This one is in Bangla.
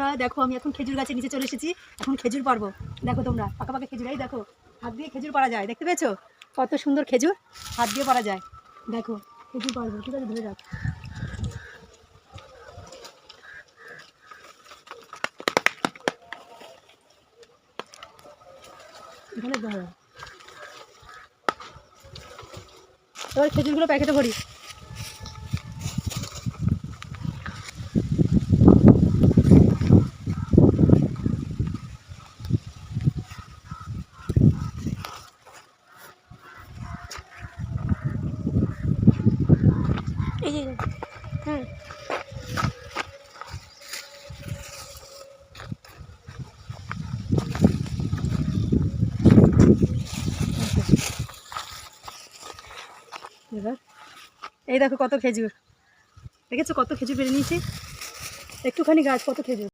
বন্ধুরা দেখো আমি এখন খেজুর গাছের নিচে চলে এসেছি, এখন খেজুর পারব। দেখো তোমরা পাকা পাকা খেজুর, এই দেখো, হাত দিয়ে খেজুর পারা যায়, দেখতে পেয়েছ? কত সুন্দর খেজুর, হাত দিয়ে পারা যায়। দেখো, খেজুর পারব ঠিক আছে, ধরে রাখ। এখানে এবার খেজুরগুলো প্যাকেটে ভরি। এই যে, হুম। এবার, এই দেখো কত খেজুর। দেখেছ কত খেজুর বেড়ে নিয়েছি? একটুখানি গাছ, কত খেজুর?